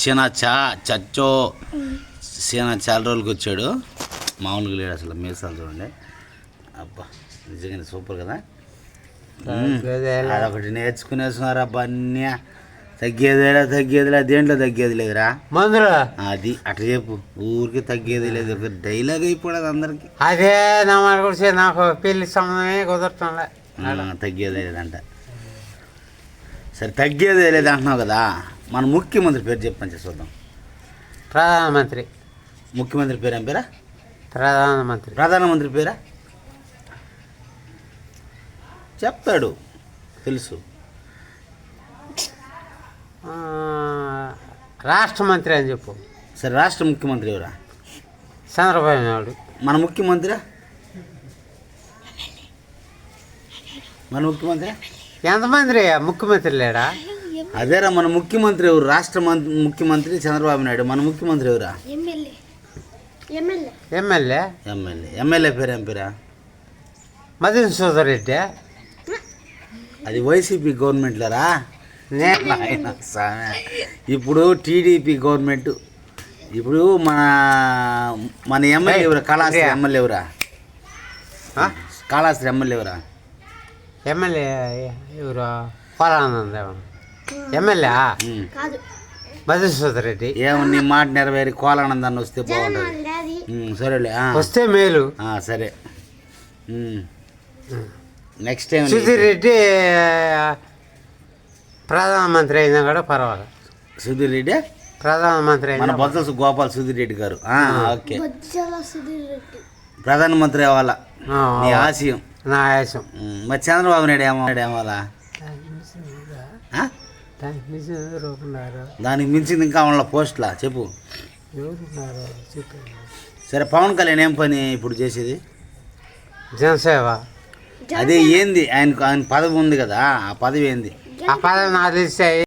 చిన్న చా చచ్చో. సీన చాలా రోజులకి వచ్చాడు. మామూలుగా లేడు అసలు మీసాలు చూడండి. అబ్బా నిజంగానే సూపర్ కదా. అదొకటి నేర్చుకునేస్తున్నారు అబ్బా అన్నీ. తగ్గేదేలా తగ్గేదిలే. దేంట్లో తగ్గేది లేదురా? మందులు? అది అట్లా చెప్పు. ఊరికి తగ్గేది లేదు. ఒక డైలాగ్ అయిపోలేదు అందరికి. అదే నా మాట కూడా నాకు పెళ్ళి సంబంధమే కుదరటంలే. తగ్గేదే లేదంట. సరే తగ్గేదే లేదు అంటున్నావు కదా. మన ముఖ్యమంత్రి పేరు చెప్పని చూద్దాం. ప్రధానమంత్రి. ముఖ్యమంత్రి పేరు ఏం పేరా? ప్రధానమంత్రి. ప్రధానమంత్రి పేరా? చెప్తాడు తెలుసు. రాష్ట్ర మంత్రి అని చెప్పు. సరే రాష్ట్ర ముఖ్యమంత్రి ఎవరా? చంద్రబాబు నాయుడు. మన ముఖ్యమంత్రి? మన ముఖ్యమంత్రి? ఎంతమంది ముఖ్యమంత్రి లేడా? అదేరా మన ముఖ్యమంత్రి ఎవరు? రాష్ట్ర ముఖ్యమంత్రి చంద్రబాబు నాయుడు. మన ముఖ్యమంత్రి ఎవరా? MLA. MLA. MLA? MLA. MLA పేరు ఏం పేరా? మధుసూదర్ రెడ్డి. అది వైసీపీ గవర్నమెంట్లరా? నేను. ఇప్పుడు టీడీపీ గవర్నమెంట్. ఇప్పుడు మన మన ఎమ్మెల్యే ఎవరా? కళాశ్రీ. ఎమ్మెల్యే ఎవరా? ఆ? కాళాశ్రీ ఎమ్మెల్యే ఎవరా? ఎమ్మెల్యే ఎవరు? పోలానంద ఎమ్మెల్యే? మధుసూదర్ రెడ్డి. ఏమో నీ మాట నెరవేరి కోలానందాన్ని వస్తే బాగుంటుంది. సరేలే ఆ. వస్తే మేలు. ఆ, సరే. నెక్స్ట్ టైం సుధీర్ రెడ్డి ప్రధానమంత్రి అయినా కూడా పర్వాలేదు. సుధీర్ రెడ్డి? ప్రధానమంత్రి మన అయినా బొత్స గోపాల్ సుధీర్ రెడ్డి గారు. ఆ, ఓకే. ప్రధానమంత్రి అవ్వాలా? నీ ఆశయం? నా ఉమ్, మరి చంద్రబాబు నాయుడు ఏమో ఏమవ్వాలా ఆ? దానికి మించింది ఇంకా వాళ్ళ పోస్ట్లా? చెప్పు. సరే పవన్ కళ్యాణ్ ఏం పని ఇప్పుడు చేసేది? జనసేవ అదే ఏంది? ఆయనకు ఆయన పదవి ఉంది కదా ఆ పదవి ఏంది? ఆ పదవి నాకు